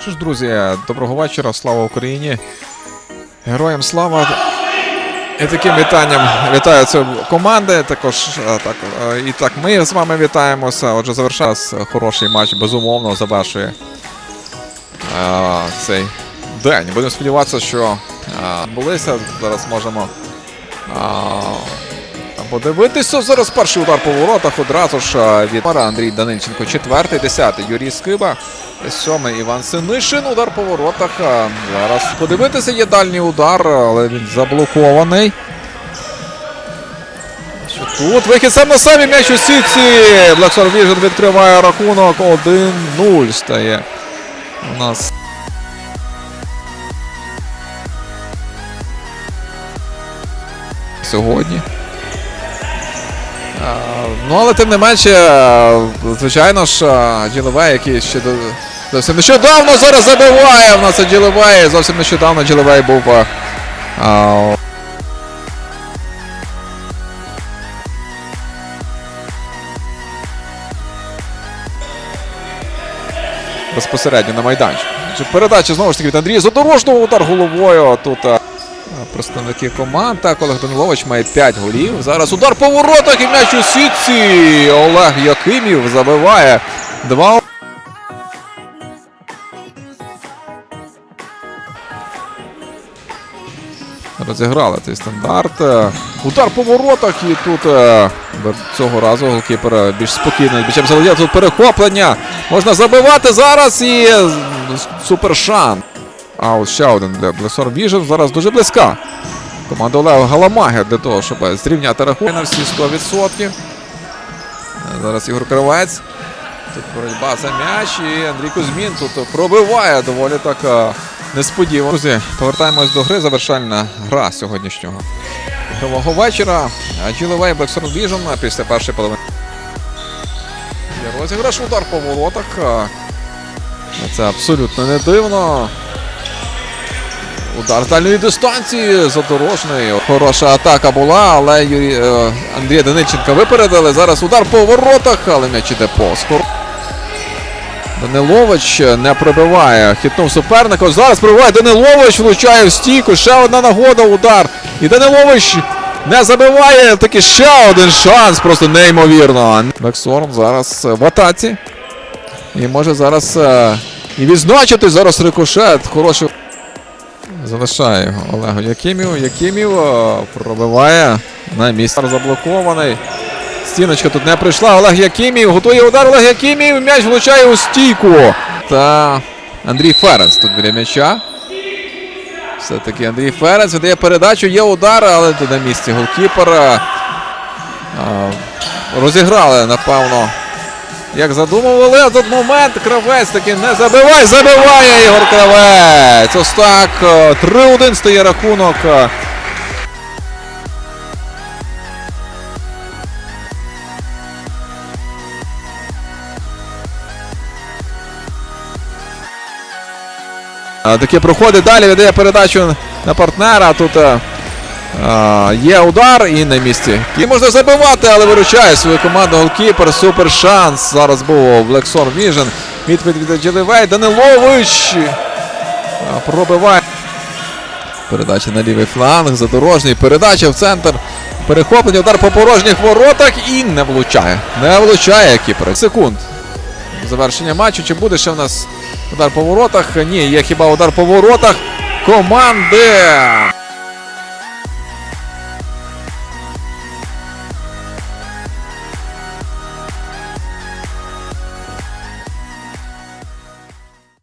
Що ж, друзі, доброго вечора, слава Україні. Героям слава. І таким вітанням вітаю це команди. Також е, так, е, і так ми з вами вітаємося. Отже, завершається хороший матч, безумовно, завершує е, цей день. Будемо сподіватися, що е, булися. Зараз можемо е, подивитися. Зараз перший удар по воротах одразу ж від Мара Андрій Данильченко. Четвертий, десятий Юрій Скиба. Сьомий Іван Синишин. Удар по воротах. Зараз подивитися, є дальній удар, але він заблокований. Тут вихід сам на самі м'яч у сітці. Блексор Віжен відкриває рахунок. 1-0 стає. У нас. Сьогодні. А, Ну, але тим не менше, е, звичайно ж, е, який ще до- зовсім нещодавно зараз забиває. В нас Ділевей. Зовсім нещодавно Ділевей був. е, а, Безпосередньо на майданчик. Передача знову ж таки від Андрія Задорожного удар головою. Тут е, представники команд. Так, Олег Данилович має 5 голів. Зараз удар по воротах і м'яч у сітці. Олег Якимів забиває. Два. Розіграли цей стандарт. Удар по воротах і тут е, цього разу голкіпер е, більш спокійно. Бічем заводів тут перехоплення. Можна забивати зараз і е, супер шанс. А от ще один для Блесор Віжен зараз дуже близька. Команда Олега Галамаги для того, щоб зрівняти рахунок на всі 100%. Е, Зараз Ігор Кривець. Тут боротьба за м'яч і Андрій Кузьмін тут пробиває доволі так е, несподівано. Друзі, повертаємось до гри. Завершальна гра сьогоднішнього ігрового вечора. Джилевей Блексор Віжен після першої половини. Є розіграш удар по воротах. Е, Це абсолютно не дивно. Удар з дальньої дистанції задорожний. Хороша атака була, але Юрій, е, Андрія Данильченка випередили. Зараз удар по воротах, але м'яч іде повз. Хор- Данилович не пробиває. Хитнув суперника. Зараз пробиває Данилович, влучає в стійку. Ще одна нагода, удар. І Данилович не забиває. Таки ще один шанс. Просто неймовірно. Бексорн зараз в атаці. І може зараз е, і відзначити зараз рикошет. Хороший. Залишає його Олегу Якимів. Якимів пробиває на місце. Заблокований. Стіночка тут не прийшла. Олег Якимів готує удар. Олег Якимів. М'яч влучає у стійку. Та Андрій Ференц тут біля м'яча. Все-таки Андрій Ференц видає передачу. Є удар, але тут на місці голкіпера. Розіграли, напевно. Як задумували, а тут момент Кравець таки не забиває. Забиває Ігор Кравець. Ось так. е, 3-1 стає рахунок. е. Е, Таке проходить далі, віддає передачу на партнера. Тут є удар і на місці. І можна забивати, але виручає свою команду голкіпер. Супер шанс. Зараз був Блексор Віжен. Відповідь від Джелевей. Данилович пробиває. Передача на лівий фланг. Задорожній. Передача в центр. Перехоплення, удар по порожніх воротах і не влучає. Не влучає кіпер. Секунд. Завершення матчу. Чи буде ще в нас удар по воротах? Ні, є хіба удар по воротах команди.